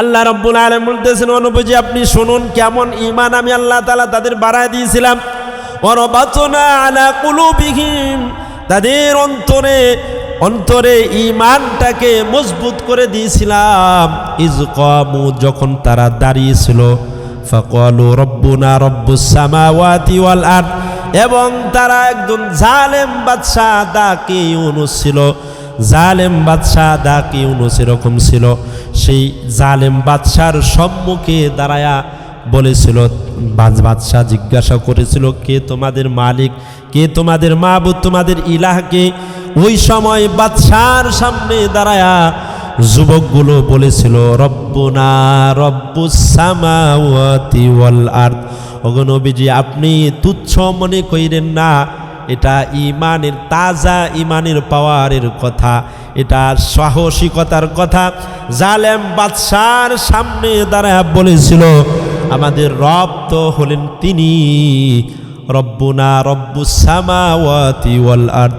আল্লাহ রব্বুল আলম বলতেছেন অনুপজি আপনি শুনুন কেমন ইমান আমি আল্লাহ তালা তাদের বাড়ায় দিয়েছিলাম। ওরবাচনা আলা কুলুবিহীন তাদের অন্তরে অন্তরে ইমানটাকে মজবুত করে দিয়েছিলাম। ইজ কমু, যখন তারা দাঁড়িয়েছিল, ফকলু রব্বুনা রব্বুস সামাওয়াতি ওয়াল আরদ, এবং তারা একজন জালেম বাদশাহ দাকে ইউনুস ছিল। জালেম বাদশাহ দাকে ইউনুস এরকম ছিল। সেই জালেম বাদশার সম্মুখে দাঁড়ায়া বলেছিল, বাজ বাদশাহ জিজ্ঞাসা করেছিল, কে তোমাদের মালিক, কে তোমাদের মাহবুদ তোমাদের ইলাহকে? ওই সময় বাদশার সামনে দাঁড়ায়া যুবকগুলো বলেছিল, রব্বনা রব্বুসামাওয়াতি ওয়াল আরদ। ওগো আপনি তুচ্ছ মনে কইরেন না এটা ইমানের তাজা ইমানের পাওয়ারের কথা, এটা সাহসিকতার কথা। জালেম বাদশার সামনে দাঁড়ায় বলেছিল, আমাদের রব তো হলেন তিনি, রব্বুনা রব্বুসামাওয়াতি ওয়াল আরদ।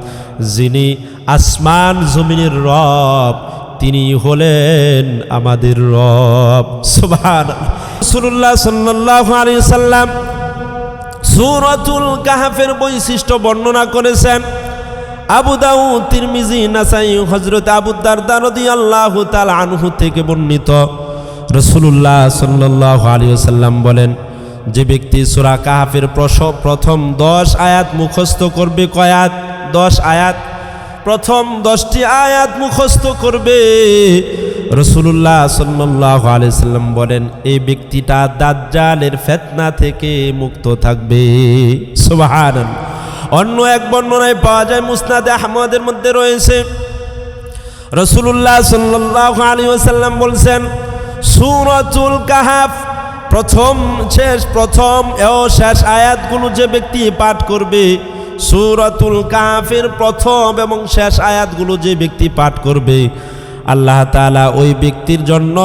যিনি আসমান জমিনের রব, তিনি হলেন আমাদের রব। সুবহান রাসূলুল্লাহ সাল্লাল্লাহু আলাইহি সাল্লাম সূরাতুল কাহাফের বৈশিষ্ট্য বর্ণনা করেছেন আবু দাউ তিরমিজি, নাসাই হজরত আবুদ্দার দারদি আল্লাহ তাল আনহু থেকে বর্ণিত। রসুল্লাহ সাল্লাহ আলিয়াল্লাম বলেন, যে ব্যক্তি সুরা কাহাফের প্রসব প্রথম দশ আয়াত মুখস্থ করবে কয়াত দশ আয়াত। প্রথম দশটি আয়াত মুখস্থ করবে। রসুল্লাহ সাল্লাহ আলাইসাল্লাম বলেন, এই ব্যক্তিটা দাজ্জালের ফেতনা থেকে মুক্ত থাকবে। সুবাহান অন্য এক বর্ণনায় পাওয়া যায়, মুসনাদে আহমদের মধ্যে রয়েছে। রসুল্লাহ সাল্লাহ আলী ওসাল্লাম বলছেন, সুরতুল কাহাফ, প্রথম শেষ, প্রথম ও শেষ আয়াতগুলো যে ব্যক্তি পাঠ করবে সুরাতুল কাফের প্রথম এবং শেষ আয়াতগুলো যে ব্যক্তি পাঠ করবে, আল্লাহ তালা ওই ব্যক্তির জন্য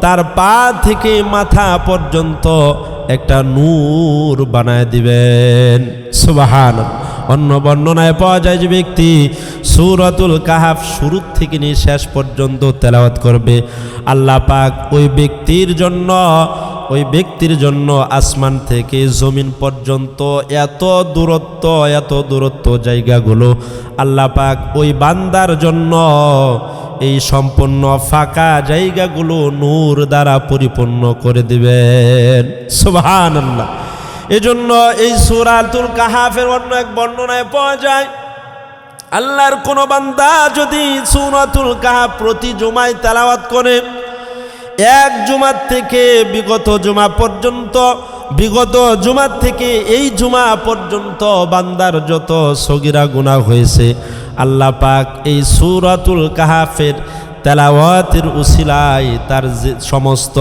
তার পা থেকে মাথা পর্যন্ত একটা নূর বানায় দিবেন। সুবাহান অন্য বর্ণনায় পাওয়া যায় যে ব্যক্তি সুরতুল কাহাফ শুরু থেকে নিয়ে শেষ পর্যন্ত তেলাওয়াত করবে। আল্লাহ পাক ওই ব্যক্তির জন্য ওই ব্যক্তির জন্য আসমান থেকে জমিন পর্যন্ত এত দূরত্ব এত দূরত্ব জায়গাগুলো আল্লাহ পাক ওই বান্দার জন্য এই সম্পূর্ণ ফাঁকা জায়গাগুলো নূর দ্বারা পরিপূর্ণ করে দিবেন। সুবহান আল্লাহ এজন্য এই সুরাতুল কাহাফের অন্য এক বর্ণনায় পাওয়া যায়, আল্লাহর কোনো বান্দা যদি সুরাতুল কাহাফ প্রতি জুমায় তেলাওয়াত করে এক জুমার থেকে বিগত জুমা পর্যন্ত, বিগত জুমার থেকে এই জুমা পর্যন্ত বান্দার যত সগিরা গুণা হয়েছে, আল্লাহ পাক এই সুরাতুল কাহাফের তেলাওয়াতের উসিলায় তার যে সমস্ত,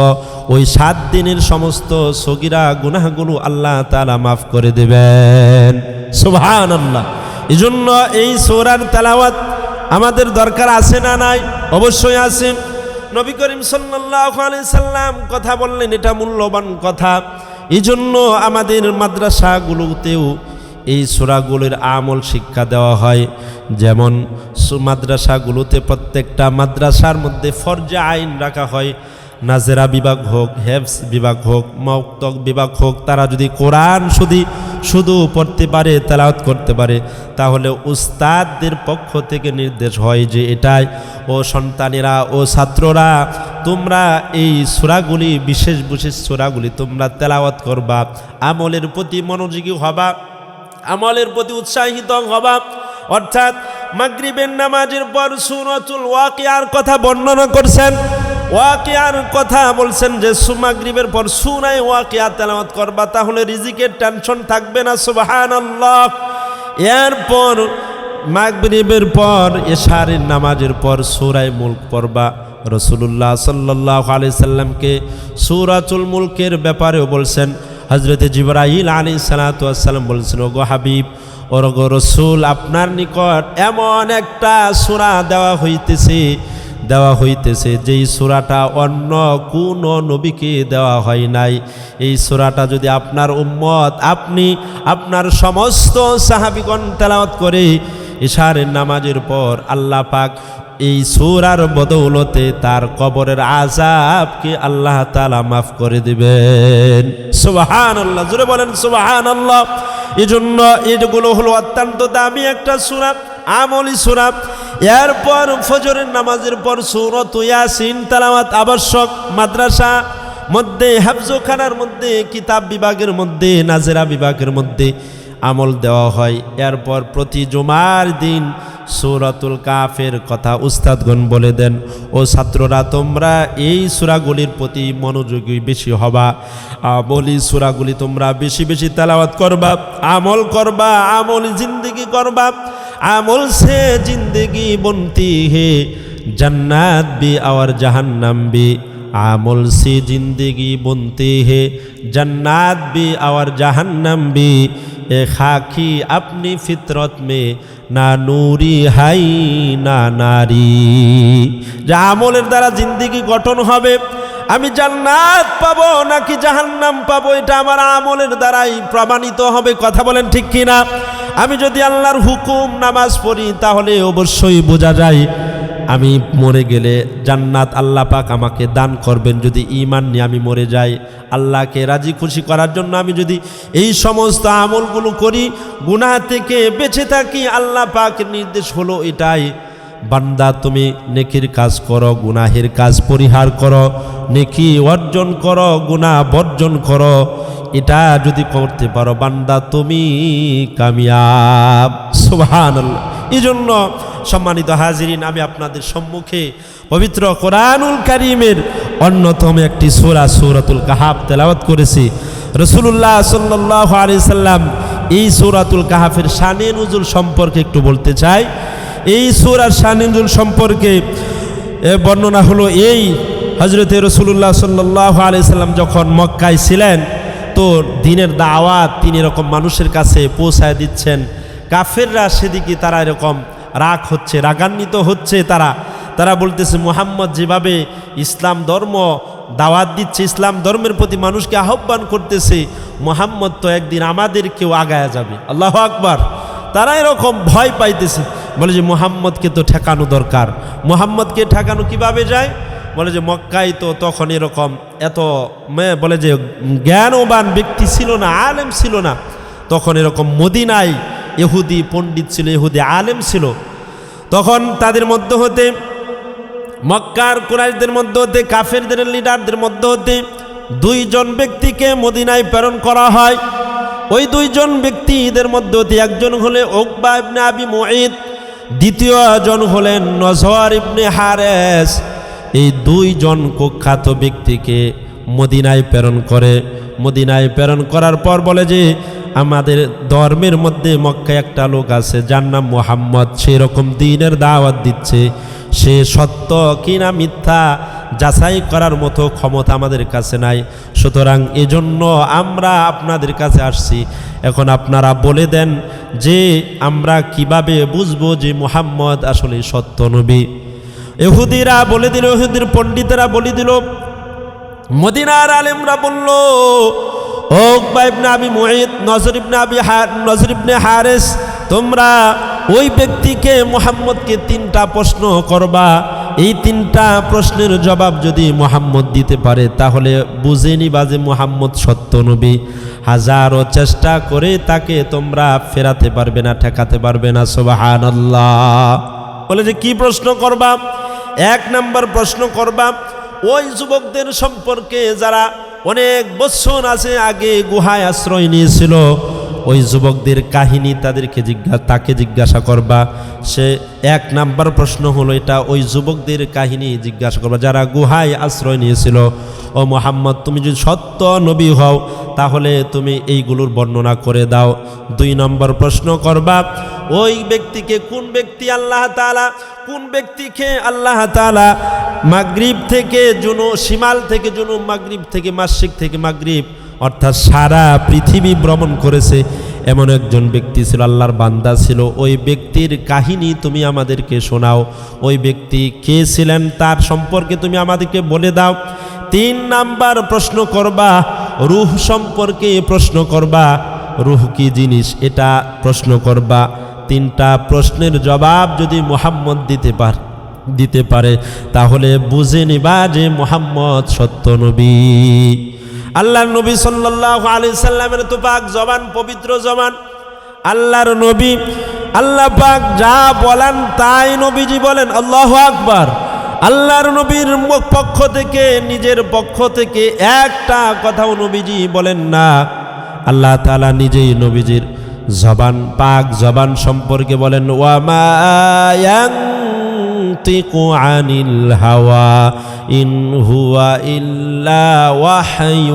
ওই সাত দিনের সমস্ত সগিরা গুনাহগুলো আল্লাহ তালা মাফ করে দেবেন। সুবহান আল্লাহ এই জন্য এই সৌরার তেলাওয়াত আমাদের দরকার আছে না নাই? অবশ্যই আছে। নবী করিম আলাইহি সাল্লাম কথা বললেন, এটা মূল্যবান কথা। এই জন্য আমাদের মাদ্রাসাগুলোতেও এই সুরাগুলির আমল শিক্ষা দেওয়া হয়। যেমন মাদ্রাসাগুলোতে প্রত্যেকটা মাদ্রাসার মধ্যে ফরজা আইন রাখা হয়। নাজেরা বিভাগ হোক হেফস বিভাগ হোক মৌক্তক বিভাগ হোক, তারা যদি কোরআন শুধু শুধু পড়তে পারে তেলাওত করতে পারে। তাহলে উস্তাদদের পক্ষ থেকে নির্দেশ হয় যে এটাই, ও সন্তানেরা, ও ছাত্ররা, তোমরা এই সুরাগুলি, বিশেষ বিশেষ সুরাগুলি তোমরা তেলাওয়াত করবা, আমলের প্রতি মনোযোগী হবা, আমলের প্রতি উৎসাহিত হবা। অর্থাৎ মাগরিবের নামাজের পর সুরতুল ওয়াকিয়ার কথা বর্ণনা করছেন। ওয়াকিয়ার কথা বলছেন যে, সুমাগরিবের পর সুনাই ওয়াকিয়া তেলাওয়াত করবা, তাহলে রিজিকের টেনশন থাকবে না, সুবহানাল্লাহ। এরপর মাগরিবের পর, এশারের নামাজের পর সুরাই মুল্ক পড়বা। রসুল্লাহ সাল্লাহ আলি সাল্লামকে সুরাতুল মুলকের ব্যাপারেও বলছেন হজরতে জিবরাইল আলী সালাতাম বলছেন, ওগো হাবিব, ওরগো রসুল, আপনার নিকট এমন একটা সুরা দেওয়া হইতেছে দেওয়া হইতেছে। যেই সুরাটা অন্য কোন নবীকে দেওয়া হয় নাই। এই সুরাটা যদি আপনার উম্মত, আপনি আপনার সমস্ত সাহাবিগণ তেলাওয়াত করে ইশারের নামাজের পর আল্লাহ পাক এই সুরার বদৌলতে তার কবরের আজাবকে আল্লাহ তালা মাফ করে দিবেন। সুবাহান আল্লাহ জুড়ে বলেন সুবাহান আল্লাহ এই জন্য এগুলো হলো অত্যন্ত দামি একটা সুরা, আমলি সুরা। এরপর ফজরের নামাজের পর সুরত ইয়াসিন তালামাত আবশ্যক, মাদ্রাসা মধ্যে, হাফজোখানার মধ্যে, কিতাব বিভাগের মধ্যে, নাজেরা বিভাগের মধ্যে আমল দেওয়া হয়। এরপর প্রতি জুমার দিন সৌরাতুল কাফের কথা উস্তাদগণ বলে দেন, ও ছাত্ররা, তোমরা এই সুরাগুলির প্রতি মনোযোগী বেশি হবা। আমলি সুরাগুলি তোমরা বেশি বেশি তেলাওয়াত করবা, আমল করবা, আমল জিন্দিগি করবা। আমল সে জিন্দগি বন্তি হে, জন্নাত বি আর জাহান্নাম বি। আমল সে জিন্দগি বন্তি হে, জন্নাত বি আর জাহান্নাম বি। এ খাকি আপনি ফিতরত মে, না নুরি হাই, না নারী। যা আমলের দ্বারা জিন্দগি গঠন হবে আমি জান্নাত পাবো নাকি জাহান্নাম পাবো? এটা আমার আমলের দ্বারাই প্রমাণিত হবে, কথা বলেন ঠিক কিনা? আমি যদি আল্লাহর হুকুম নামাজ পড়ি, তাহলে অবশ্যই বোঝা যায়, আমি মরে গেলে জান্নাত আল্লাহ পাক আমাকে দান করবেন। যদি ইমান নিয়ে আমি মরে যাই, আল্লাহকে রাজি খুশি করার জন্য আমি যদি এই সমস্ত আমলগুলো করি, গুনাহ থেকে বেঁচে থাকি, আল্লাহ পাকের নির্দেশ হলো এটাই। বান্দা, তুমি নেকির কাজ করো, গুনাহের কাজ পরিহার করো, নেকি অর্জন করো, গুনাহ বর্জন করো, এটা যদি করতে পারো বান্দা, তুমি কামিয়াব। সুবহানাল্লাহ। এই জন্য সম্মানিত হাজিরিন, আমি আপনাদের সম্মুখে পবিত্র কোরআনুল কারিমের অন্যতম একটি সুরা, সুরাতুল কাহাব তেলাওয়াত করেছি। রসুল্লাহ সাল্লাহ আলি সাল্লাম এই সুরাতুল কাহাফের শানে নজুল সম্পর্কে একটু বলতে চাই। এই সুরার শানে নজুল সম্পর্কে বর্ণনা হলো এই হজরতে রসুল্লাহ সাল্লাহ আলি সাল্লাম যখন মক্কায় ছিলেন, তো দিনের দাওয়াত তিনি এরকম মানুষের কাছে পৌঁছায় দিচ্ছেন। কাফেররা সেদিকে তারা এরকম রাগ হচ্ছে, রাগান্বিত হচ্ছে তারা। তারা বলতেছে, মুহাম্মদ যেভাবে ইসলাম ধর্ম দাওয়াত দিচ্ছে, ইসলাম ধর্মের প্রতি মানুষকে আহ্বান করতেছে, মোহাম্মদ তো একদিন আমাদের কেউ আগায়া যাবে। আল্লাহ আকবার। তারা এরকম ভয় পাইতেছে। বলে যে, মোহাম্মদকে তো ঠেকানো দরকার। মোহাম্মদকে ঠেকানো কীভাবে যায়? বলে যে, মক্কায় তো তখন এরকম এত বলে যে, জ্ঞানবান ব্যক্তি ছিল না, আলেম ছিল না। তখন এরকম মদিনায় এহুদি পণ্ডিত ছিল এহুদি আলেম ছিল। তখন তাদের মধ্যে হতে, মক্কার কুরাইশদের মধ্যে হতে, কাফেরদের লিডারদের মধ্যে হতে দুইজন ব্যক্তিকে মদিনায় প্রেরণ করা হয়। ওই দুইজন ব্যক্তিদের মধ্যে হতে একজন হলে ওকবা ইবনে আবি মুঈদ দ্বিতীয় জন হলেন নজর ইবনে হারেস। এই দুইজন কুখ্যাত ব্যক্তিকে মদিনায় প্রেরণ করে। মদিনায় প্রেরণ করার পর বলে যে, আমাদের ধর্মের মধ্যে মক্কায় একটা লোক আছে, যার নাম মোহাম্মদ। সেরকম দিনের দাওয়াত দিচ্ছে। সে সত্য কিনা মিথ্যা যাচাই করার মতো ক্ষমতা আমাদের কাছে নাই। সুতরাং এজন্য আমরা আপনাদের কাছে আসছি। এখন আপনারা বলে দেন যে আমরা কীভাবে বুঝব যে মুহাম্মদ আসলে সত্য নবী। এহুদিরা বলে দিল এহুদির পণ্ডিতেরা বলে দিল, মদিনার আলেমরা বলল ওকবা ইবনে আবি মুঈদ নজর ইবনে আবি নজর ইবনে হারেস, তোমরা ওই ব্যক্তিকে মোহাম্মদকে তিনটা প্রশ্ন করবা। এই তিনটা প্রশ্নের জবাব যদি মোহাম্মদ দিতে পারে, তাহলে বুঝে নিবা যে মোহাম্মদ সত্য নবী। হাজারো চেষ্টা করে তাকে তোমরা ফেরাতে পারবে না, ঠেকাতে পারবে না, সুবহানাল্লাহ। বলে যে, কি প্রশ্ন করবা? এক নাম্বার প্রশ্ন করবা, ওই যুবকদের সম্পর্কে যারা অনেক বৎসর আছে আগে গুহায় আশ্রয় নিয়েছিল ওই যুবকদের কাহিনী তাদেরকে জিজ্ঞা, তাকে জিজ্ঞাসা করবা। সে এক নাম্বার প্রশ্ন হলো এটা, ওই যুবকদের কাহিনী জিজ্ঞাসা করবা, যারা গুহায় আশ্রয় নিয়েছিল, ও মোহাম্মদ, তুমি যদি সত্য নবী হও, তাহলে তুমি এইগুলোর বর্ণনা করে দাও। দুই নম্বর প্রশ্ন করবা, ওই ব্যক্তিকে কোন ব্যক্তি আল্লাহ তাআলা, কোন ব্যক্তিকে আল্লাহ তাআলা মাগরিব থেকে জুনু, শিমাল থেকে জুনু, মাগরিব থেকে মাসিক থেকে মাগরিব অর্থাৎ সারা পৃথিবী ভ্রমণ করেছে, এমন একজন ব্যক্তি ছিল, আল্লাহর বান্দা ছিল। ওই ব্যক্তির কাহিনী তুমি আমাদেরকে শোনাও। ওই ব্যক্তি কে ছিলেন, তার সম্পর্কে তুমি আমাদেরকে বলে দাও। তিন নাম্বার প্রশ্ন করবা, রুহ সম্পর্কে প্রশ্ন করবা। রুহ কি জিনিস? এটা প্রশ্ন করবা। তিনটা প্রশ্নের জবাব যদি মোহাম্মদ দিতে পার দিতে পারে, তাহলে বুঝে নিবা যে মোহাম্মদ সত্য নবী। আল্লাহর নবী সাল্লাহ আলি সাল্লামের তো পাক জবান, পবিত্র জবান। আল্লাহর নবী, আল্লাহ পাক যা বলেন তাই নবীজি বলেন, আল্লাহ আকবার। আল্লাহর নবীর পক্ষ থেকে, নিজের পক্ষ থেকে একটা কথাও নবীজি বলেন না। আল্লাহ তাআলা নিজেই নবীজির জবান, পাক জবান সম্পর্কে বলেন ওয়ামায়াং ينطق عن الهوى إن هو إلا وحي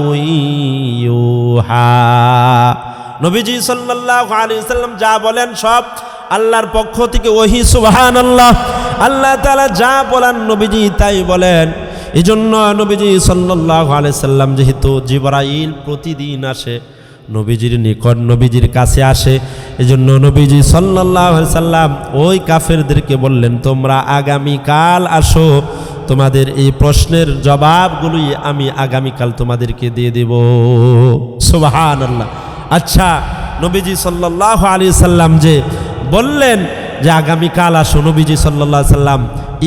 يوحى নবীজি সাল্লাল্লাহু আলাইহি সাল্লাম যা বলেন সব আল্লাহর পক্ষ থেকে ওহি সুবহানাল্লাহ আল্লাহ তাআলা যা বলেন নবীজি তাই বলেন এজন্য নবীজি সাল্লাল্লাহু আলাইহি সাল্লাম যেহেতু জিবরাইল প্রতিদিন আসে নবীজির নিকট নবীজির কাছে আসে। এজন্য নবীজি সাল্লাল্লাহু আলাইহি সাল্লাম ওই কাফেরদেরকে বললেন, তোমরা আগামীকাল আসো, তোমাদের এই প্রশ্নের জবাবগুলোই আমি আগামীকাল তোমাদেরকে দিয়ে দেব। সুবহানাল্লাহ। আচ্ছা নবীজি সাল্লাল্লাহু আলাইহি সাল্লাম যে বললেন যে আগামীকাল আসো, নবীজি আলাইহি সাল্লাম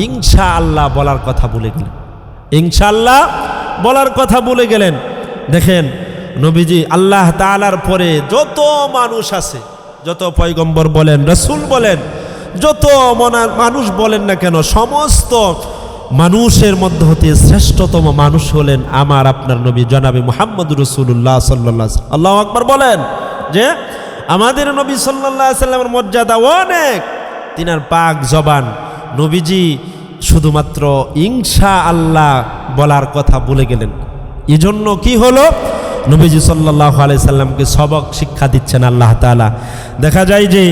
ইনশা আল্লাহ বলার কথা বলে গেলেন। ইনশাআল্লাহ বলার কথা বলে গেলেন। দেখেন নবীজি আল্লাহ তাআলার পরে যত মানুষ আছে, যত পয়গম্বর বলেন, রসুল বলেন, যত মনা- মানুষ বলেন না কেন, সমস্ত মানুষের মধ্য হতে শ্রেষ্ঠতম মানুষ হলেন আমার আপনার নবী জনাবি মোহাম্মদ রসুল্লাহ সাল্লাহ আল্লাহ আকবর বলেন যে, আমাদের নবী সাল্লাহ সাল্লামের মর্যাদা অনেক। তিনার পাক জবান, নবীজি শুধুমাত্র ইংসা আল্লাহ বলার কথা বলে গেলেন। এজন্য কি হলো? নবীজি সাল্লাহ আলাই সাল্লামকে সবক শিক্ষা দিচ্ছেন আল্লাহ তালা দেখা যায় যে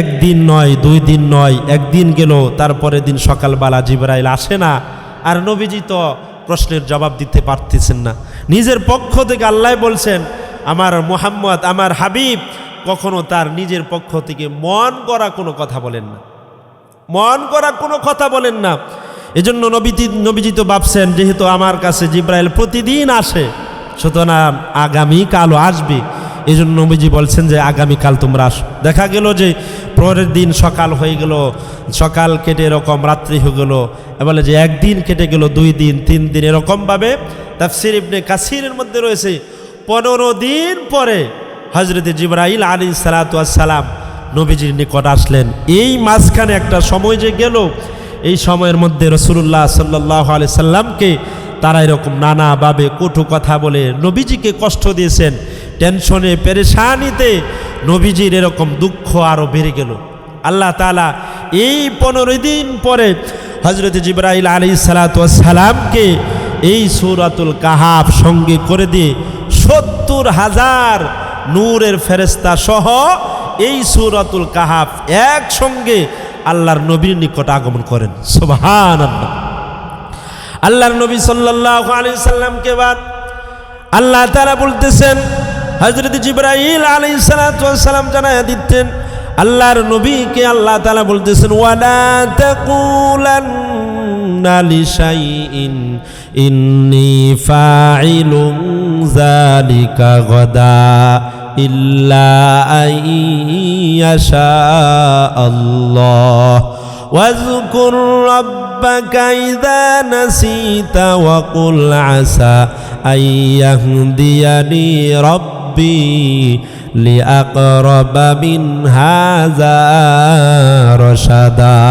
একদিন নয়, দুই দিন নয়, একদিন গেল তারপরে দিন সকালবেলা জিবরাইল আসে না। আর নবীজি তো প্রশ্নের জবাব দিতে পারতেছেন না। নিজের পক্ষ থেকে আল্লাহ বলছেন, আমার মোহাম্মদ, আমার হাবিব কখনো তার নিজের পক্ষ থেকে মন করা কোনো কথা বলেন না। মন করা কোনো কথা বলেন না। এজন্য নবীজি নবীজি তো ভাবছেন, যেহেতু আমার কাছে জিব্রাইল প্রতিদিন আসে সুতরাং আগামীকালও আসবে। এই জন্য নবীজি বলছেন যে আগামীকাল তোমরা আসো। দেখা গেল যে, পরের দিন সকাল হয়ে গেল, সকাল কেটে এরকম রাত্রি হয়ে গেল। বলে যে, একদিন কেটে গেল, দুই দিন, তিন দিন, এরকমভাবে তাফসির ইবনে কাসিরের মধ্যে রয়েছে। পনেরো দিন পরে হজরত জিব্রাইল আলী সালাতাম নবীজির নিকট আসলেন। এই মাঝখানে একটা সময় যে গেল, এই সময়ের মধ্যে রসুল্লাহ সাল্লাহ আলি সাল্লামকে তারা এরকম নানাভাবে কটু কথা বলে নবীজিকে কষ্ট দিয়েছেন। টেনশনে, পেরেশানিতে নবীজির এরকম দুঃখ আরও বেড়ে গেল। আল্লাহ তালা এই পনেরো দিন পরে হজরত জিব্রাইল আলী সালাতামকে এই সৌরাতুল কাহাব সঙ্গে করে দিয়ে সত্তর হাজার নূরের ফেরেস্তা সহ এই সৌরাতুল কাহাব একসঙ্গে আল্লাহর নবীর নিকট আগমন করেন। সোভান আল্লাহ আল্লাহর নবী সাল্লাহ আলী সাল্লামকে বার আল্লাহ তারা বলতেছেন হজরত জিব্রাইল আলী সালাম জানায় দিতেন, আল্লাহর নবীকে আল্লাহ তালা বলতেছেন, ওয়ালা যালিকা গদা ইল্লা আল্লাহ। واذكر ربك إذا نسيت وقل عسى أن يهديني ربي لأقرب من هذا رشدا.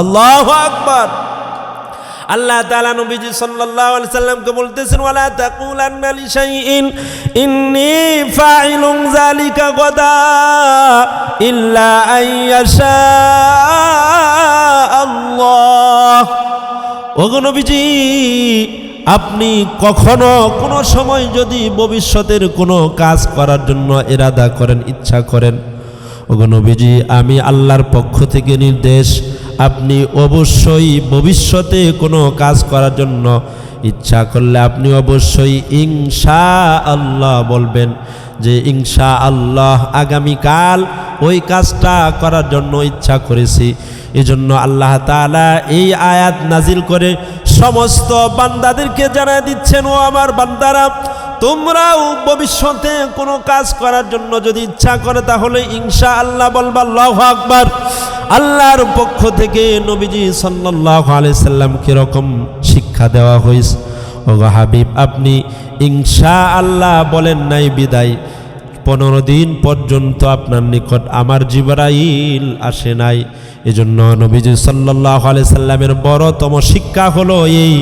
الله أكبر. আল্লাহ তাআলা নবীজি সাল্লাল্লাহু আলাইহি সাল্লামকে বলতেছেন, ওয়ালা তাকুলান্না লিশাইইন, ইন্নী ফাইলুন যালিকা গাদা ইল্লা আইয়াশা আল্লাহ। ওগো নবীজি, আপনি কখনো কোনো সময় যদি ভবিষ্যতের কোনো কাজ করার জন্য ইরাদা করেন, ইচ্ছা করেন নবীজি, আমি আল্লাহর পক্ষ থেকে নির্দেশ, আপনি অবশ্যই ভবিষ্যতে কোনো কাজ করার জন্য ইচ্ছা করলে আপনি অবশ্যই ইনশা আল্লাহ বলবেন যে ইনশা আল্লাহ আগামীকাল ওই কাজটা করার জন্য ইচ্ছা করেছি। এজন্য আল্লাহ তাআলা এই আয়াত নাজিল করে সমস্ত বান্দাদেরকে জানায় দিচ্ছেন, ও আমার বান্দারা তোমরাও ভবিষ্যতে কোনো কাজ করার জন্য যদি ইচ্ছা করে, তাহলে ইনশা আল্লাহ বলবা লহ আকবার। আল্লাহর পক্ষ থেকে নবীজি সাল্লাহ আলাইসাল্লাম কীরকম শিক্ষা দেওয়া হয়েছে। ও হাবিব, আপনি ইনশা আল্লাহ বলেন নাই বিদায়। পনেরো দিন পর্যন্ত আপনার নিকট আমার জিবরাইল আসে নাই। এজন্য নবীজি সাল্লাহ সাল্লামের বড়তম শিক্ষা হলো এই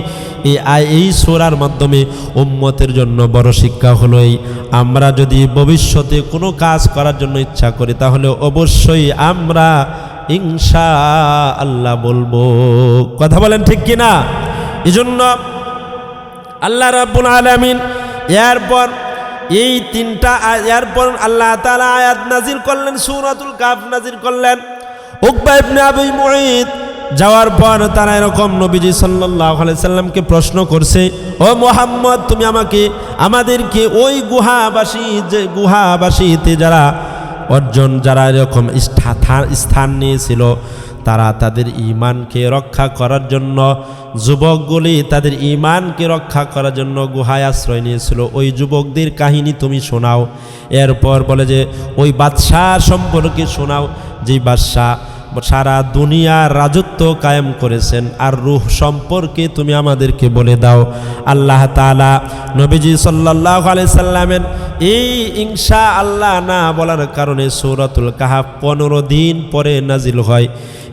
এই সোরার মাধ্যমে উম্মতের জন্য বড় শিক্ষা হলো এই, আমরা যদি ভবিষ্যতে কোনো কাজ করার জন্য ইচ্ছা করি, তাহলে অবশ্যই আমরা ইনশা আল্লাহ বলব। কথা বলেন ঠিক কিনা? এজন্য আল্লাহ রাব্বুল আলামিন, এরপর এই তিনটা আয়- এরপর আল্লাহ তাআলা আয়াত নাজির করলেন, সূরাতুল কাফ নাজির করলেন। যাওয়ার পর তারা এরকম নবীজি আলাইহি সাল্লামকে প্রশ্ন করছে, ও মোহাম্মদ, তুমি আমাকে, আমাদেরকে ওই গুহাবাসী যে গুহাবাসীতে যারা অর্জন, যারা এরকম স্থান নিয়েছিল তারা তাদের ইমানকে রক্ষা করার জন্য, যুবকগুলি তাদের ইমানকে রক্ষা করার জন্য গুহায় আশ্রয় নিয়েছিল। ওই যুবকদের কাহিনী তুমি শোনাও। এরপর বলে যে, ওই বাদশাহ সম্পর্কে শোনাও, যেই বাদশাহ সারা দুনিয়ার রাজত্ব কায়েম করেছেন। আর রুহ সম্পর্কে তুমি আমাদেরকে বলে দাও। আল্লাহ তালা নবীজি সাল্লাহ আলাই সাল্লামের এই ইনশা আল্লাহ না বলার কারণে সৌরাতুল কাহা পনেরো দিন পরে নাজিল হয়।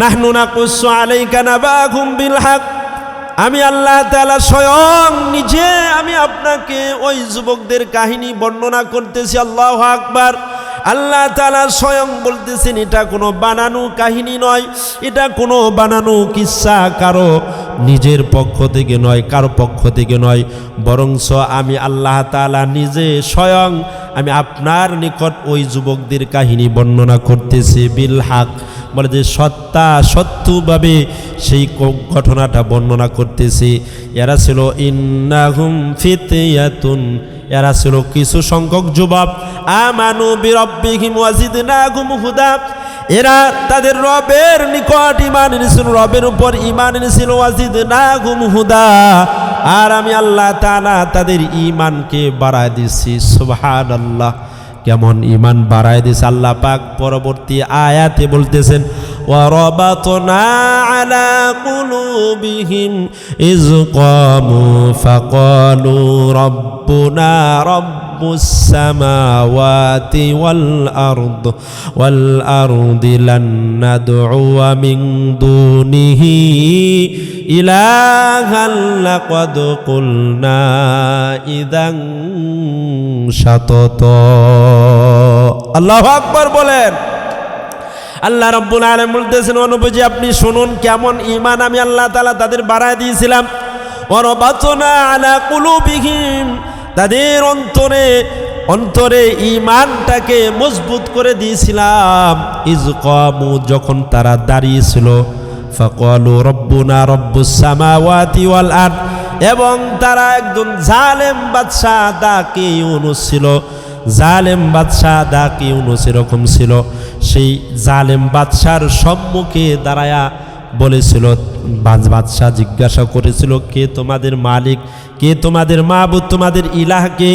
নাহনুনা কুসু আলাই কানাবা বিল হাক আমি আল্লাহ তালা স্বয়ং নিজে আমি আপনাকে ওই যুবকদের কাহিনী বর্ণনা করতেছি, আল্লাহ আকবার। আল্লাহ তালা স্বয়ং বলতেছেন, এটা কোনো বানানো কাহিনী নয়, এটা কোনো বানানো কিচ্ছা কারও নিজের পক্ষ থেকে নয়, কারও পক্ষ থেকে নয়। বরংস আমি আল্লাহ তালা নিজে স্বয়ং, আমি আপনার নিকট ওই যুবকদের কাহিনী বর্ণনা করতেছি বিল হাক। বলে যে, সত্তা সত্যভাবে সেই ঘটনাটা বর্ণনা করতেছি। এরা ছিল, ইন্নাহুম ফিতিয়াতুন এরা ছিল কিছু সংখ্যক যুবক। আমানু বিরব্বিহিম ওয়াজিদনাহুম হুদা। এরা তাদের রবের নিকট ইমান এনেছিল, রবের উপর ইমান এনেছিল ওয়াজিদ না গুম হুদা। আর আমি আল্লাহ তাআলা তাদের ইমানকে বাড়ায় দিচ্ছি সুবহানাল্লাহ। কেমন ইমান বাড়ায় দিছে আল্লাহ পাক পরবর্তী আয়াতে বলতেছেন وربطنا على قلوبهم إذ قاموا فقالوا ربنا رب السماوات والأرض والأرض لن ندعو من دونه إلها لقد قلنا إذا شططا الله أكبر بولين আল্লাহ রব্বুল আলম বলতেছেন অনুভূজি আপনি শুনুন কেমন ইমান আমি আল্লাহ তালা তাদের বাড়ায় দিয়েছিলাম। অরবাচনা আলা কুলুবিহীন তাদের অন্তরে অন্তরে ইমানটাকে মজবুত করে দিয়েছিলাম। ইজ কমু, যখন তারা দাঁড়িয়েছিল, ফকলু রব্বুনা রব্বুস সামাওয়াতি ওয়াল আরদ, এবং তারা একজন জালেম বাদশাহ দাকে ইউনুস ছিল। জালেম বাদশাহ দাকে ইউনুস এরকম ছিল। সেই জালেম বাদশার সম্মুখে দাঁড়ায়া বলেছিল বাদশাহ জিজ্ঞাসা করেছিল, কে তোমাদের মালিক? কে তোমাদের মাহবুদ তোমাদের ইলাহকে?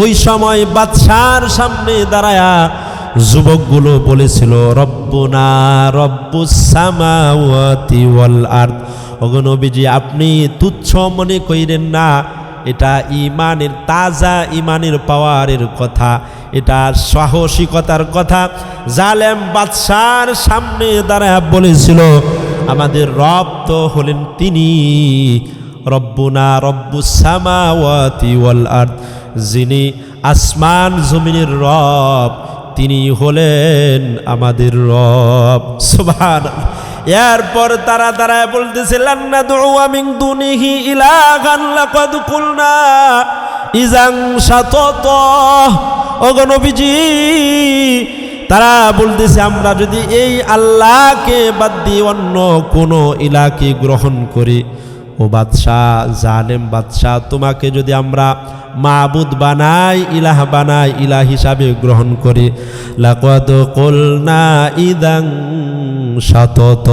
ওই সময় বাদশার সামনে দাঁড়ায়া যুবকগুলো বলেছিল, রব্বনা রব্বুস সামাওয়াতি ওয়াল আরদ। ওগো নবীজি, আপনি তুচ্ছ মনে কইরেন না এটা ইমানের তাজা ইমানের পাওয়ারের কথা, এটা সাহসিকতার কথা। জালেম বাদশার সামনে দাঁড়ায় বলেছিল, আমাদের রব তো হলেন তিনি, রব্বুনা সামাওয়াতি ওয়াল আরদ। যিনি আসমান জমিনের রব, তিনি হলেন আমাদের রব। সুবহান এরপর তারা তারা বলতেছে লান্না দু আমি দুনিহি ইলাগান লাকাদ কুলনা ইজাং শাতত অগণবিজি তারা বলতেছে, আমরা যদি এই আল্লাহকে বাদ দিয়ে অন্য কোনো ইলাকে গ্রহণ করি ও বাদশাহ, জালেম বাদশাহ, তোমাকে যদি আমরা মাবুদ বানাই, ইলাহ বানাই, ইলাহ হিসাবে গ্রহণ করি। কলনা ইদাং সতত।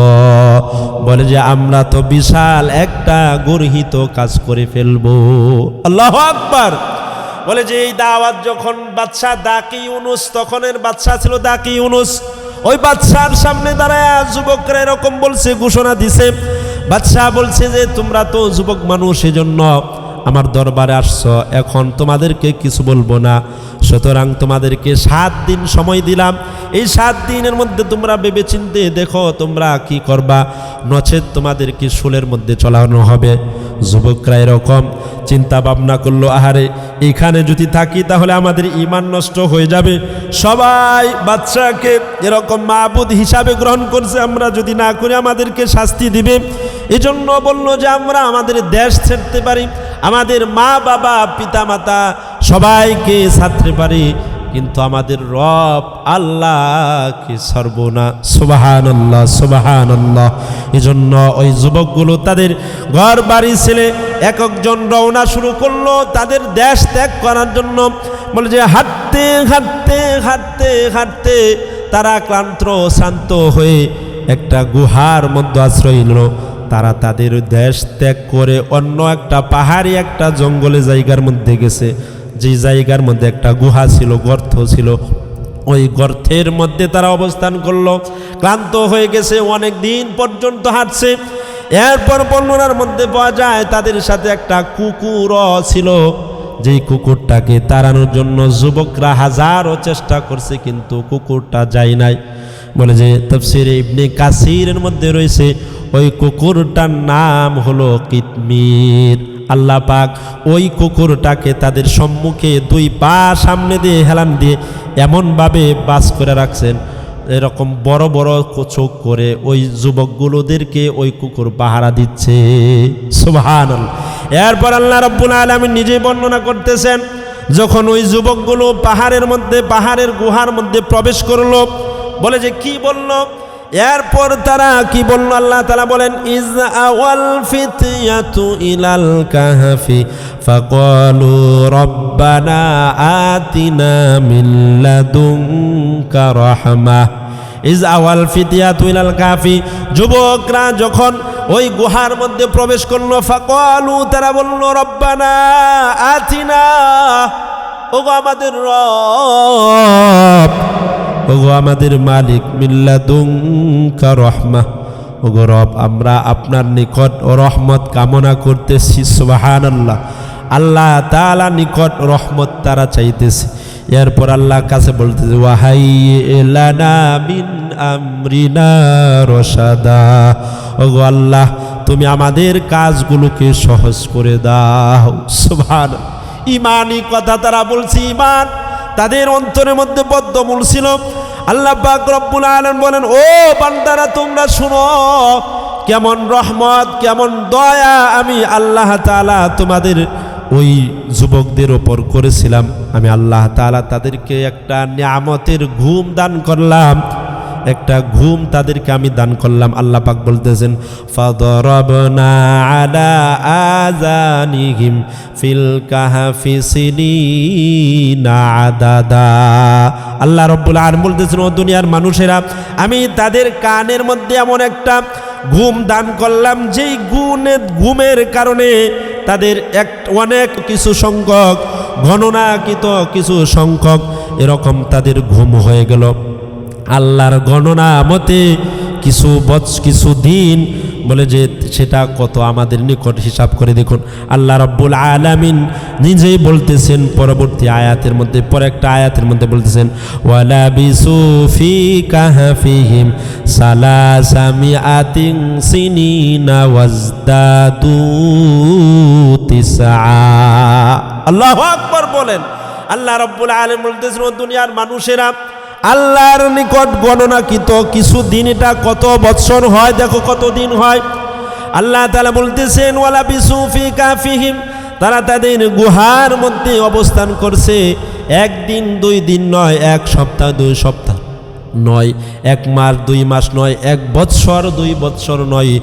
বলে যে, আমরা তো বিশাল একটা গর্হিত কাজ করে ফেলব। আল্লাহ আকবার। বলে যে, এই দাওয়াত যখন বাদশাহ দাকি ইউনুস, তখনের বাদশাহ ছিল দাকি ইউনুস। ওই বাদশার সামনে দাঁড়ায় যুবকরা এরকম বলছে, ঘোষণা দিছে বাদশাহ বলছে যে, তোমরা তো যুবক মানুষ, এজন্য আমার দরবারে আসছ। এখন তোমাদেরকে কিছু বলব না। সুতরাং তোমাদেরকে সাত দিন সময় দিলাম। এই সাত দিনের মধ্যে তোমরা ভেবে চিনতে দেখো তোমরা কি করবা। নচেত তোমাদেরকে শুলের মধ্যে চলানো হবে। যুবকরা এরকম চিন্তা ভাবনা করল, আহারে, এখানে যদি থাকি তাহলে আমাদের ইমান নষ্ট হয়ে যাবে। সবাই বাচ্চাকে এরকম মাবুদ হিসাবে গ্রহণ করছে, আমরা যদি না করি আমাদেরকে শাস্তি দিবে। এজন্য বলল যে, আমরা আমাদের দেশ ছেড়তে পারি। আমাদের মা বাবা পিতা মাতা সবাইকে ছাড়তে পারি, কিন্তু আমাদের রব আল্লাহকে সর্বনা সুবাহান আল্লাহ সুবাহান আল্লাহ এই জন্য ওই যুবকগুলো, তাদের ঘর, বাড়ি, ছেলে এক একজন রওনা শুরু করল তাদের দেশ ত্যাগ করার জন্য। বলে যে, হাঁটতে হাঁটতে হাঁটতে হাঁটতে। তারা ক্লান্ত, শান্ত হয়ে একটা গুহার মধ্যে আশ্রয় নিল। তারা তাদের দেশ ত্যাগ করে অন্য একটা পাহাড়ি একটা জঙ্গলে জায়গার মধ্যে গেছে। যে জায়গার মধ্যে একটা গুহা ছিল, গর্ত ছিল, ওই গর্তের মধ্যে তারা অবস্থান করল। ক্লান্ত হয়ে গেছে, অনেক দিন পর্যন্ত হাঁটছে। এরপর বর্ণনার মধ্যে পাওয়া যায়, তাদের সাথে একটা কুকুরও ছিল। যেই কুকুরটাকে তাড়ানোর জন্য যুবকরা হাজারও চেষ্টা করছে, কিন্তু কুকুরটা যায় নাই। বলে যে, তফসির ইবনে কাসিরের মধ্যে রয়েছে, ওই কুকুরটার নাম হলো কিতমির। আল্লাহ পাক ওই কুকুরটাকে তাদের সম্মুখে দুই পা সামনে দিয়ে হেলান দিয়ে এমনভাবে বাস করে রাখছেন। এরকম বড় বড় চোখ করে ওই যুবকগুলোদেরকে ওই কুকুর পাহারা দিচ্ছে। সুবহান এরপর আল্লাহ রব্বুল আলমী নিজেই বর্ণনা করতেছেন, যখন ওই যুবকগুলো পাহাড়ের মধ্যে, পাহাড়ের গুহার মধ্যে প্রবেশ করল, বলে যে, কি বলল? এরপর তারা কি বলল? আল্লাহ তালা বলেন ইজ আওয়াল ফিতিয়াতু ইলাল কাহফি, ফাকালু রব্বানা আতিনা মিন লাদুনকা রাহমাহ ইজ আওয়াল ফিতিয়াতু ইলাল কাফি যুবকরা যখন ওই গুহার মধ্যে প্রবেশ করল, ফাকালু, তারা বলল, রব্বানা আতিনা, ওগো আমাদের রব। ওগো আমাদের মালিক মিল্লাদুঙ্কা রহমা। ওগো রব, আমরা আপনার নিকট ও রহমত কামনা করতেছি সুবাহান আল্লাহ আল্লাহ তালা নিকট রহমত তারা চাইতেছে। এরপর আল্লাহ কাছে বলতেছে ওয়াহাই এলানা আমরিনা রসাদা ওগো আল্লাহ, তুমি আমাদের কাজগুলোকে সহজ করে দাও সুবহান ইমানই কথা তারা বলছে, ইমান তাদের অন্তরের মধ্যে বদ্ধমূল ছিল। আল্লাহ রব্বুল আলম বলেন, ও বান্দারা, তোমরা শুনো, কেমন রহমত, কেমন দয়া আমি আল্লাহ তালা তোমাদের ওই যুবকদের ওপর করেছিলাম। আমি আল্লাহ তালা তাদেরকে একটা নিয়ামতের ঘুম দান করলাম। একটা ঘুম তাদেরকে আমি দান করলাম। আল্লাহ পাক বলতেছেন আল্লাহ রব্বুল আর বলতেছেন, ও দুনিয়ার মানুষেরা, আমি তাদের কানের মধ্যে এমন একটা ঘুম দান করলাম, যেই গুণে, ঘুমের কারণে তাদের এক, অনেক কিছু সংখ্যক গণনাকৃত কিছু সংখ্যক এরকম তাদের ঘুম হয়ে গেল। আল্লাহর গণনা মতে কিছু বৎস, কিছু দিন বলে যে সেটা কত আমাদের নিকট হিসাব করে দেখুন। আল্লাহ রব্বুল আলামিন নিজেই বলতেছেন পরবর্তী আয়াতের মধ্যে পরে একটা আয়াতের মধ্যে বলতেছেন, ওয়ালা বিসুফি বলেন। আল্লাহ রব্বুল আলামিন বলতেছেন, ও দুনিয়ার মানুষেরা আল্লাহর নিকট গণনাকৃত কিছু দিন এটা কত বৎসর হয়? দেখো কত দিন হয়। আল্লাহ তালা বলতেছেন ওয়ালা বিসুফি কাফিহিম। তারা তাদের গুহার মধ্যে অবস্থান করছে। একদিন, দুই দিন নয়, এক সপ্তাহ, দুই সপ্তাহ। নয়, এক মাস, দুই মাস নয়, এক বৎসর, দুই বৎসর নয়,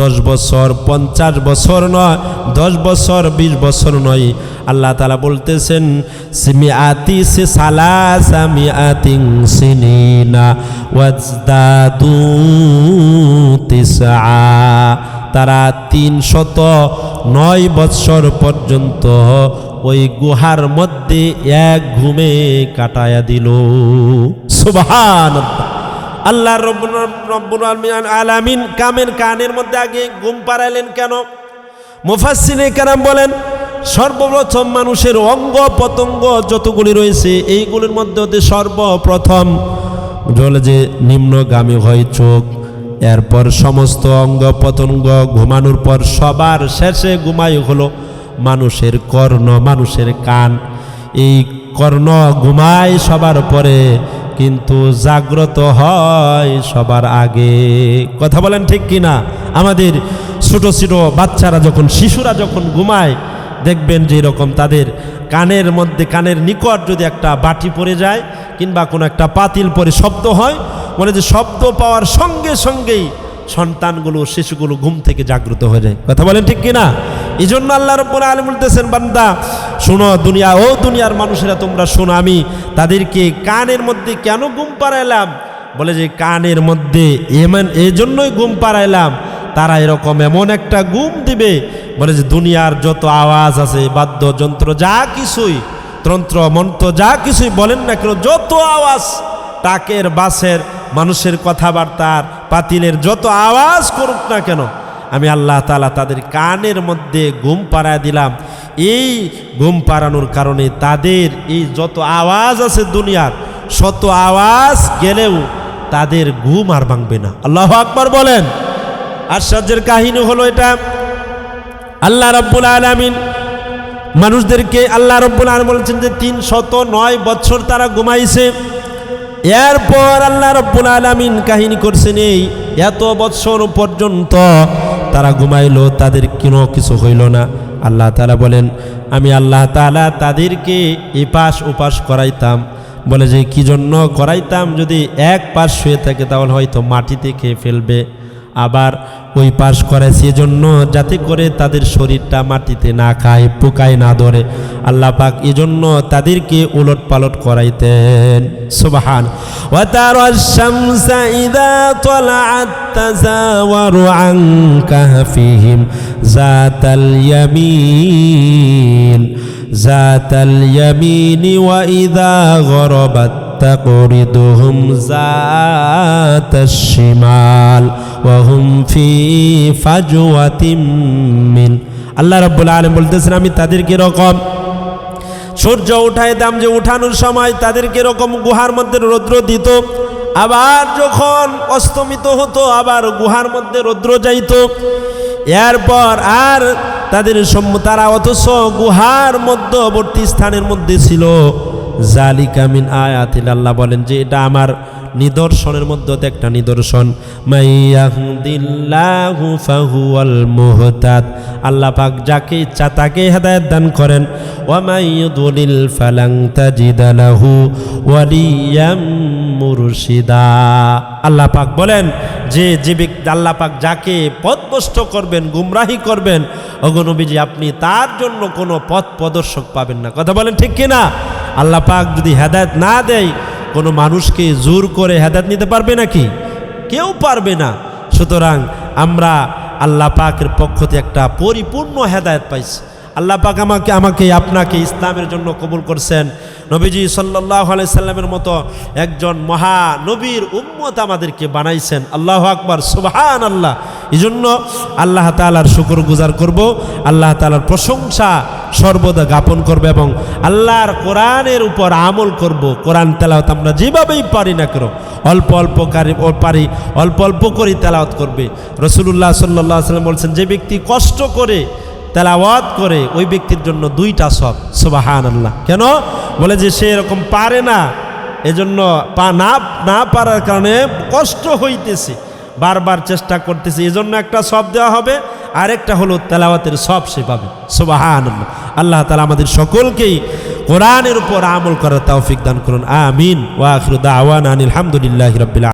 দশ বছর পঞ্চাশ বছর নয়, দশ বছর বিশ বছর নয়। আল্লাহ তালা বলতেছেন সিমি আতি সে সালা সামি আতিং সিনিনা, ওয়াজদাদু তিসা তারা তিন শত নয় বৎসর পর্যন্ত ওই গুহার মধ্যে এক ঘুমে কাটায়া দিল। সুবহান আল্লাহ রব্বুল আলমিন- কামের কানের মধ্যে আগে ঘুম পাড়াইলেন কেন? মুফাসসিরে কারাম বলেন, সর্বপ্রথম মানুষের অঙ্গ পতঙ্গ যতগুলি রয়েছে, এইগুলির মধ্যে সর্বপ্রথম বলে যে নিম্নগামী হয় চোখ, এরপর সমস্ত অঙ্গ পতঙ্গ ঘুমানোর পর সবার শেষে ঘুমাই হলো। মানুষের কর্ণ, মানুষের কান। এই কর্ণ ঘুমায় সবার পরে, কিন্তু জাগ্রত হয় সবার আগে। কথা বলেন ঠিক কি না আমাদের ছোট ছোট বাচ্চারা যখন, শিশুরা যখন ঘুমায়, দেখবেন যে এরকম তাদের কানের মধ্যে, কানের নিকট যদি একটা বাটি পড়ে যায়, কিংবা কোনো একটা পাতিল পরে শব্দ হয় বলে যে শব্দ পাওয়ার সঙ্গে সঙ্গেই সন্তানগুলো, শিশুগুলো ঘুম থেকে জাগ্রত হয়ে যায়। কথা বলেন ঠিক কিনা? এই জন্য আল্লাহ রব্বুল আলম বলতেছেন, বান্দা, শোনো দুনিয়া, ও দুনিয়ার মানুষেরা, তোমরা শোনো, আমি তাদেরকে কানের মধ্যে কেন ঘুম পাড়াইলাম? বলে যে, কানের মধ্যে এমন এই জন্যই ঘুম পাড়াইলাম, তারা এরকম এমন একটা ঘুম দিবে। বলে যে, দুনিয়ার যত আওয়াজ আছে, বাদ্যযন্ত্র যা কিছুই, তন্ত্র মন্ত্র যা কিছুই, বলেন না কেন, যত আওয়াজ, টাকের বাসের মানুষের কথাবার্তার, পাতিলের যত আওয়াজ করুক না কেন, আমি আল্লাহ তালা তাদের কানের মধ্যে ঘুম পাড়ায় দিলাম। এই ঘুম পাড়ানোর কারণে তাদের এই যত আওয়াজ আছে দুনিয়ার, শত আওয়াজ গেলেও তাদের ঘুম আর ভাঙবে না। আল্লাহ আকবর বলেন। আশ্চর্যের কাহিনী হলো এটা, আল্লাহ রব্বুল আলমিন মানুষদেরকে আল্লাহ রব্বুল আলম বলছেন যে তিন শত নয় বছর তারা ঘুমাইছে। এরপর আল্লাহ রব্বুল আলমিন কাহিনী করছেন এই, এত বৎসর পর্যন্ত তারা ঘুমাইলো, তাদের কোনো কিছু হইল না। আল্লাহ তালা বলেন, আমি আল্লাহ তালা তাদেরকে এপাশ ওপাশ করাইতাম। বলে যে, কি জন্য করাইতাম? যদি এক পাশ শুয়ে থাকে তাহলে হয়তো মাটিতে খেয়ে ফেলবে। আবার ওই পাশ করে সেজন্য যাতে করে তাদের শরীরটা মাটিতে না খায় পোকায় না ধরে আল্লাহ পাক এজন্য তাদেরকে উলট পালট করাইতেন সুবাহান وترى الشمس إذا طلعت تزاور عن كهفهم ذات اليمين ذات اليمين وإذا غربت تقرضهم ذات الشمال وهم في فجوة من আল্লাহ রাব্বুল আলামিন বলতেছেন আমি তাদেরকে এরকম সূর্য উঠায় দাম যে উঠানোর সময় তাদেরকে এরকম গুহার মধ্যে রৌদ্র দিত আবার যখন অস্তমিত হতো আবার গুহার মধ্যে রৌদ্র যাইত এরপর আর তাদের সম্মু- তারা অথচ গুহার মধ্যবর্তী স্থানের মধ্যে ছিল জালিকামিন আয়াতিল আল্লাহ বলেন যে এটা আমার নিদর্শনের মধ্যে একটা নিদর্শন। আল্লাহ পাক যাকে ইচ্ছা তাকে হেদায়ত দান করেন। আল্লাহ পাক বলেন, যে যে ব্যক্তি আল্লাহ পাক যাকে পথভ্রষ্ট করবেন, গুমরাহি করবেন অগনবীজি আপনি তার জন্য কোনো পথ প্রদর্শক পাবেন না। কথা বলেন ঠিক কিনা? আল্লাহ পাক যদি হেদায়ত না দেয়, কোনো মানুষকে জোর করে হেদায়ত নিতে পারবে নাকি? কেউ পারবে না। সুতরাং আমরা আল্লাহ পাকের পক্ষ থেকে একটা পরিপূর্ণ হেদায়ত পাইছি। আল্লাহ পাক আমাকে আমাকে আপনাকে ইসলামের জন্য কবুল করছেন। নবীজি সাল্লাহ সাল্লামের মতো একজন মহা নবীর উম্মত আমাদেরকে বানাইছেন। আল্লাহ আকবার সুবহান আল্লাহ এই জন্য আল্লাহ তালার শুকর গুজার করব, আল্লাহ তালার প্রশংসা সর্বদা জ্ঞাপন করব এবং আল্লাহর কোরআনের উপর আমল করব। কোরআন তেলাওয়াত আমরা যেভাবেই পারি না কেন, অল্প অল্প কারি পারি, অল্প অল্প করে তেলাওয়াত করবে। রসুল্লাহ সাল্লাহ সাল্লাম বলছেন, যে ব্যক্তি কষ্ট করে তেলাওয়াত করে ওই ব্যক্তির জন্য দুইটা সব সুবাহান আল্লাহ কেন? বলে যে সে এরকম পারে না, এজন্য পা না না পারার কারণে কষ্ট হইতেছে, বারবার চেষ্টা করতেছে, এজন্য একটা সব দেওয়া হবে, আরেকটা হলো তেলাওয়াতের সব সে পাবে সুবাহান আল্লাহ আল্লাহ তালা আমাদের সকলকেই কোরআনের উপর আমল করার তৌফিক দান করুন, আমিন। ওয়াখরুদ আওয়ান আলহামদুলিল্লাহ রবিল্লা